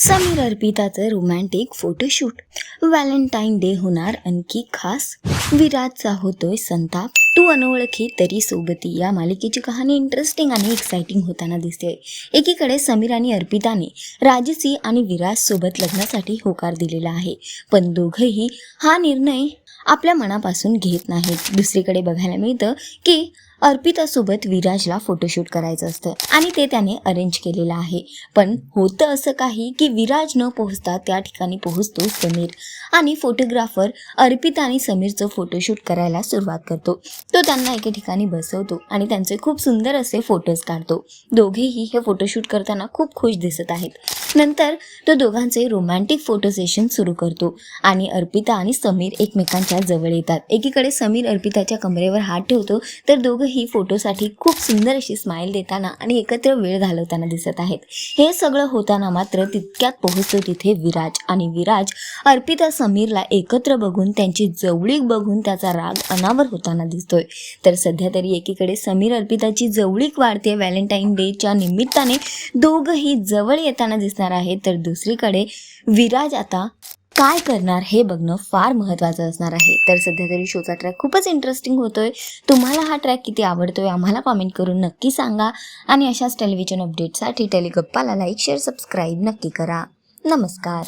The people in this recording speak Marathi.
समीर अर्पिताचं रोमॅन्टिक फोटोशूट व्हॅलेंटाईन डे होणार आणखी खास. विराजचा होतोय संताप. तू अनोळखी तरी सोबती. या मालिकेची कहाणी इंटरेस्टिंग आणि एक्साइटिंग होताना दिसते. एकीकडे समीर आणि अर्पिताने राजसी आणि विराज सोबत लग्नासाठी होकार दिलेला आहे. पण दोघंही हा निर्णय आपल्या मनापासून घेत नाहीत. दुसरीकडे बघायला मिळतं की अर्पितासोबत विराजला फोटोशूट करायचं असतं आणि ते त्याने अरेंज केलेलं आहे. पण होतं असं काही की विराज न पोहोचता त्या ठिकाणी पोहोचतो समीर आणि फोटोग्राफर अर्पिता आणि समीरचं फोटोशूट करायला सुरुवात करतो. तो त्यांना एके ठिकाणी बसवतो आणि त्यांचे खूप सुंदर असे फोटोज काढतो. दोघेही हे फोटोशूट करताना खूप खुश दिसत आहेत. नंतर तो दोघांचे रोमॅन्टिक फोटो सेशन सुरू करतो आणि अर्पिता आणि समीर एकमेकांच्या जवळ येतात. एकीकडे समीर अर्पिताच्या कमरेवर हात ठेवतो तर दोघंही फोटोसाठी खूप सुंदर अशी स्माईल देताना आणि एकत्र वेळ घालवताना दिसत आहेत. हे सगळं होताना मात्र तितक्यात पोहोचतो तिथे विराज आणि विराज अर्पिता समीरला एकत्र बघून त्यांची जवळीक बघून त्याचा राग अनावर होताना दिसतोय. तर सध्या तरी एकीकडे समीर अर्पिताची जवळीक वाढते व्हॅलेंटाईन डेच्या निमित्ताने दोघंही जवळ येताना असणार आहे तर दुसरीकडे विराज आता काय करणार हे बघणं फार महत्त्वाचं असणार आहे. तर सध्या तरी शोचा ट्रॅक खूपच इंटरेस्टिंग होतोय. तुम्हाला हा ट्रॅक किती आवडतोय आम्हाला कॉमेंट करून नक्की सांगा. आणि अशाच टेलिव्हिजन अपडेटसाठी टेलिगप्पाला लाईक शेअर सबस्क्राईब नक्की करा. नमस्कार.